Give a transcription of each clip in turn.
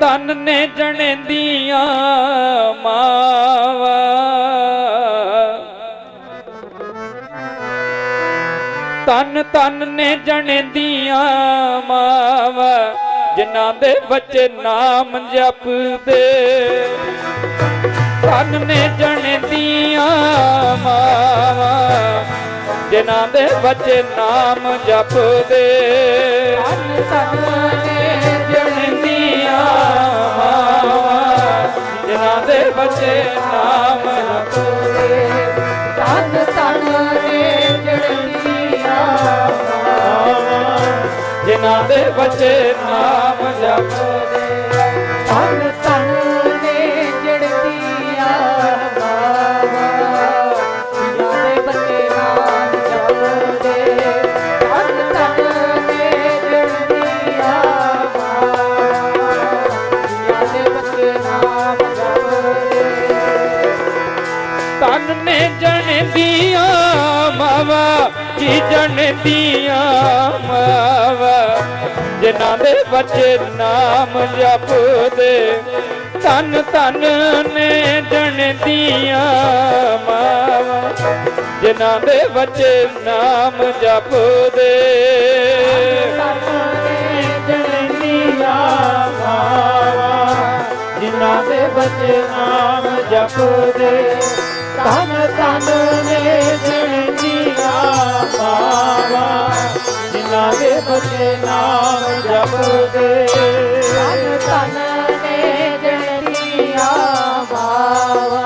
ਤਨ ਨੇ ਜਣੇ ਦੀਆਂ ਮਾਵਾ। ਤਨ ਤਨ ਨੇ ਜਣੇ ਦੀਆਂ ਮਾਵਾ, ਜਿਨ੍ਹਾਂ ਦੇ ਬੱਚੇ ਨਾਮ ਜਪਦੇ। ਤਨ ਨੇ ਜਣੇ ਦੀਆਂ ਮਾਵਾ, ਜਿਨ੍ਹਾਂ ਦੇ ਬੱਚੇ ਨਾਮ ਜਪਦੇ। ਤਨ ਤਨ ਜਿਨ੍ਹਾਂ ਦੇ ਬੱਚੇ ਨਾਮ ਜਪਦੇ ਤਨ ਤਨ ਨੇ ਜਿਨ੍ਹਾਂ ਦੇ ਬੱਚੇ ਨਾਮ ਜਪਦੇ ਤਨ ਤਨ ਨੇ ਜਣਦੀਆਂ ਮਾਵਾ ਕੀ ਜਣਦੀਆਂ ਮਾਵਾ। ਜਿਨ੍ਹਾਂ ਦੇ ਬੱਚੇ ਨਾਮ ਜਪਦੇ ਤਨ ਤਨ ਨੇ ਜਣਦੀਆਂ ਮਾਵਾ। ਜਿਨ੍ਹਾਂ ਦੇ ਬੱਚੇ ਨਾਮ ਜਪਦੇ, ਜਿਨ੍ਹਾਂ ਦੇ ਬੱਚੇ ਨਾਮ ਜਪਦੇ। ਧਨ ਧਨ ਨੇ ਜਿਣ ਜੀਆ ਪਾਵਾ ਜਿਨ੍ਹਾਂ ਦੇ ਬਚੇ ਨਾਮ ਜਪਦੇ ਧਨ ਧਨ ਨੇ ਜਿਣ ਜੀਆ ਪਾਵਾ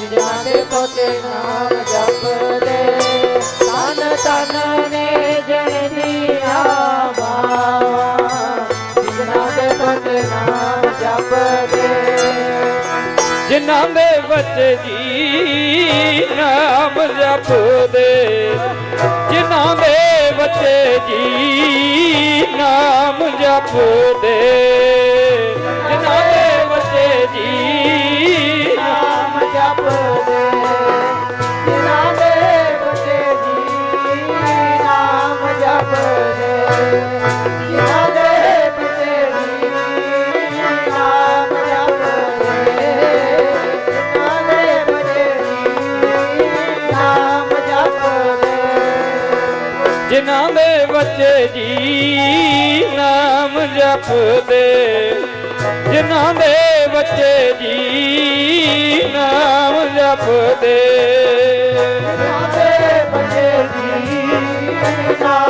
ਜਿਨ੍ਹਾਂ ਜਿਨ੍ਹਾਂ ਦੇ ਬੱਚੇ ਜੀ ਨਾਮ ਜਪਦੇ ਜਿਨ੍ਹਾਂ ਦੇ ਬੱਚੇ ਜੀ ਨਾਮ ਜਪਦੇ ਜਿਨ੍ਹਾਂ ਦੇ ਬੱਚੇ ਜੀ ਨਾਮ ਜਪਦੇ, ਜਿਨ੍ਹਾਂ ਦੇ ਬੱਚੇ ਜੀ ਨਾਮ ਜਪਦੇ। ਜਿਨ੍ਹਾਂ ਦੇ ਬੱਚੇ ਜੀ ਨਾਮ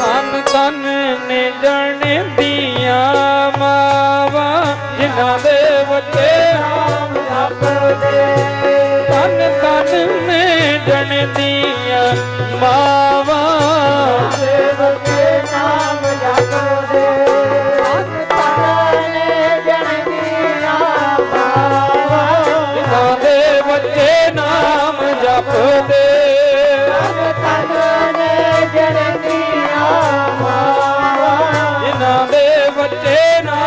ਤਨ ਤਨ ਨੇ ਜਣ ਦੀਆਂ ਮਾਵਾ, ਜਿਨ੍ਹਾਂ ਦੇ ਬੱਚੇ ਨਾਮ ਜਪਦੇ ਤਨ ਤਨ ਨੇ ਜਣ ਦੀਆਂ ਜਾਪਦੇ ਤਨ ਤਨ ਨੇ ਜਨਮੀਆਂ ਮਾਵਾ। ਜਿਨ੍ਹਾਂ ਦੇ ਬੱਚੇ ਨਾ